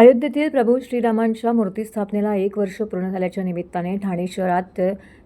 अयोध्येतील प्रभू श्रीरामांच्या मूर्ती स्थापनेला एक वर्ष पूर्ण झाल्याच्या निमित्ताने ठाणे शहरात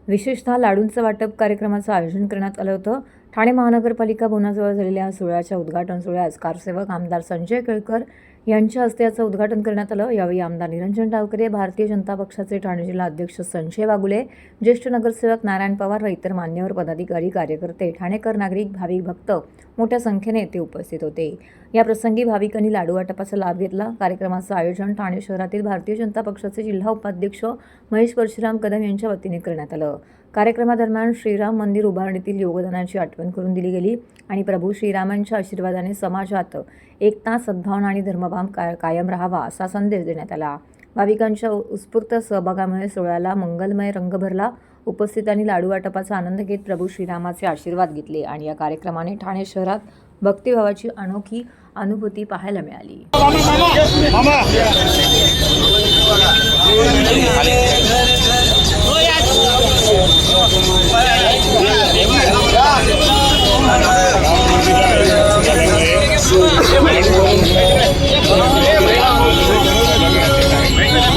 विशेषतः लाडूंचं वाटप कार्यक्रमाचं आयोजन करण्यात आलं होतं. ठाणे महानगरपालिका भवनाजवळ झालेल्या सोहळ्याच्या उद्घाटन सोहळ्यास कारसेवक आमदार संजय केळकर यांच्या हस्ते याचं उद्घाटन करण्यात आलं. यावेळी आमदार निरंजन डावकरे भारतीय जनता पक्षाचे ठाणे जिल्हा अध्यक्ष संजय वागुले ज्येष्ठ नगरसेवक नारायण पवार व इतर मान्यवर पदाधिकारी कार्यकर्ते ठाणेकर नागरिक भाविक भक्त मोठ्या संख्येने येथे उपस्थित होते. या प्रसंगी भाविकांनी लाडू वाटपाचा लाभ घेतला. कार्यक्रमाचं आयोजन ठाणे शहरातील भारतीय जनता पक्षाचे जिल्हा उपाध्यक्ष महेश परशुराम कदम यांच्या वतीने करण्यात आलं. कार्यक्रमादरम्यान श्रीराम मंदिर उभारणीतील योगदानाची आठवण करून दिली गेली आणि प्रभू श्रीरामांच्या आशीर्वादाने समाजात एकता सद्भावना आणि धर्मभाव काय कायम राहावा असा संदेश देण्यात आला. भाविकांच्या उत्स्फूर्त सहभागामुळे सोहळ्याला मंगलमय रंग भरला. उपस्थितांनी लाडू वाटपाचा आनंद घेत प्रभू श्रीरामाचे आशीर्वाद घेतले आणि या कार्यक्रमाने ठाणे शहरात भक्तिभावाची अनोखी अनुभूती पाहायला मिळाली.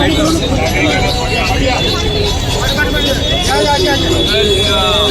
いやいやい。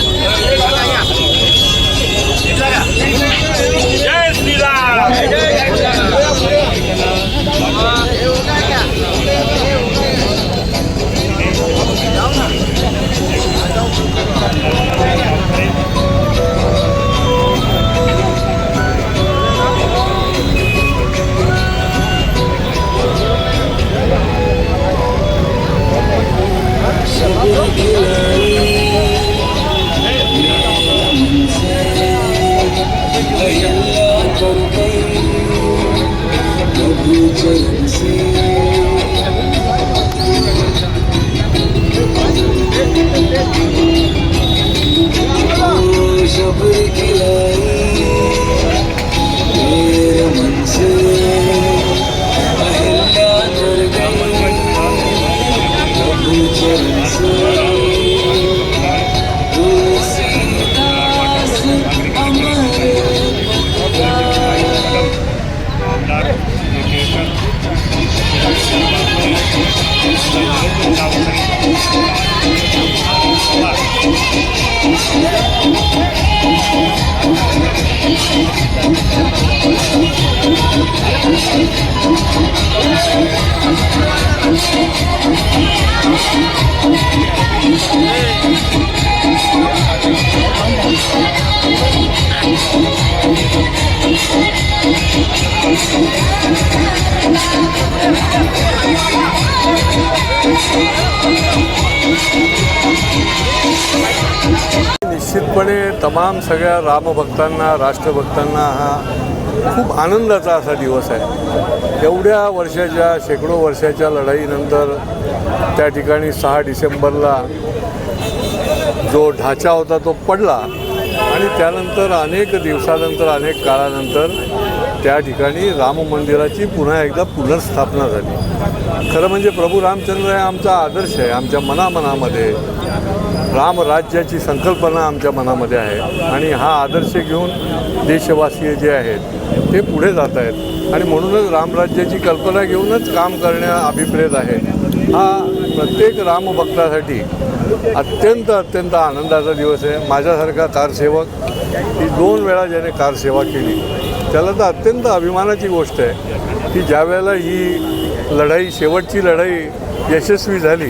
तमाम सगळ्या रामभक्तांना राष्ट्रभक्तांना हा खूप आनंदाचा असा दिवस आहे. एवढ्या वर्षाच्या शेकडो वर्षाच्या लढाईनंतर त्या ठिकाणी सहा डिसेंबरला जो ढाचा होता तो पडला आणि त्यानंतर अनेक दिवसानंतर अनेक काळानंतर त्या ठिकाणी राम मंदिराची पुन्हा एकदा पुनर्स्थापना झाली. खरं म्हणजे प्रभू रामचंद्र हे आमचा आदर्श आहे आमच्या मनामनामध्ये रामराज्याची संकल्पना आमच्या मनामध्ये आहे आणि हा आदर्श घेऊन देशवासीय जे आहेत ते पुढे जात आहेत. आणि म्हणूनच रामराज्याची कल्पना घेऊनच काम करण्या अभिप्रेत आहे. हा प्रत्येक रामभक्तासाठी अत्यंत अत्यंत आनंदाचा दिवस आहे. माझ्यासारखा कारसेवक ही दोन वेळा ज्याने कारसेवा केली त्याला तर अत्यंत अभिमानाची गोष्ट आहे की ज्या वेळेला ही लढाई शेवटची लढाई यशस्वी झाली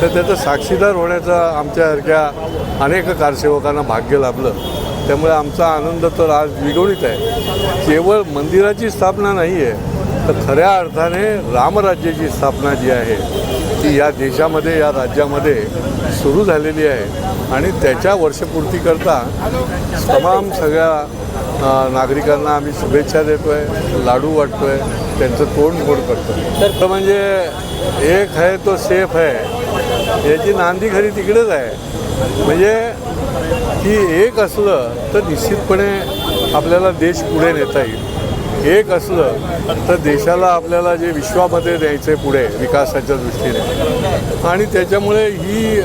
तर त्याचं साक्षीदार होण्याचा आमच्यासारख्या अनेक कारसेवकांना भाग्य लाभलं. त्यामुळे आमचा आनंद तर आज द्विगुणित आहे. केवळ मंदिराची स्थापना नाही आहे तर खऱ्या अर्थाने रामराज्याची स्थापना जी आहे ती या देशामध्ये या राज्यामध्ये सुरू झालेली आहे. आणि त्याच्या वर्षपूर्तीकरता तमाम सगळ्या नागरिकांना आम्ही शुभेच्छा देतो आहे लाडू वाटतो आहे त्यांचं तोंड गोड करतो तर म्हणजे एक आहे तो सेफ आहे. याची नांदी खरी तिकडेच आहे. म्हणजे की एक असलं तर निश्चितपणे आपल्याला देश पुढे नेता येईल. एक असलं तर देशाला आपल्याला जे विश्वामध्ये द्यायचं आहे पुढे विकासाच्या दृष्टीने. आणि त्याच्यामुळे ही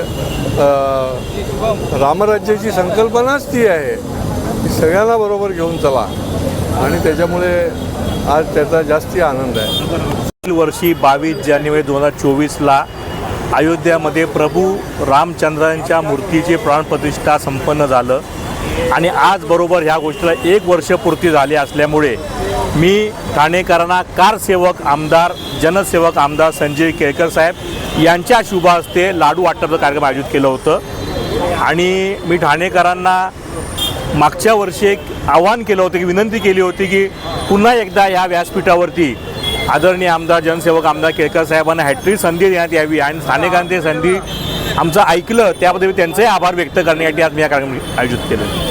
रामराज्याची संकल्पनाच ती आहे. की सगळ्यांना बरोबर घेऊन चला. आणि त्याच्यामुळे आज त्याचा जास्ती आनंद आहे. वर्षी बावीस जानेवारी दोन हजार चोवीसला अयोध्यामध्ये प्रभू रामचंद्रांच्या मूर्तीचे प्राणप्रतिष्ठा संपन्न झालं. आणि आज बरोबर ह्या गोष्टीला एक वर्ष पूर्ती झाली असल्यामुळे मी ठाणेकरांना कारसेवक आमदार जनसेवक आमदार संजय केळकर साहेब यांच्या शुभ हस्ते लाडू वाटपाचं कार्यक्रम आयोजित केलं होतं. आणि मी ठाणेकरांना मागच्या वर्षी एक आवाहन केलं होतं की विनंती केली होती की पुन्हा एकदा या व्यासपीठावरती आदरणीय आमदार जनसेवक आमदार केळकर साहेबांना हॅट्रिक संधी देण्यात यावी आणि स्थानिकांनी संधी आमचं ऐकलं त्याबद्दल मी त्यांचेही आभार व्यक्त करण्यासाठी आज मी या कार्यक्रम आयोजित केलं.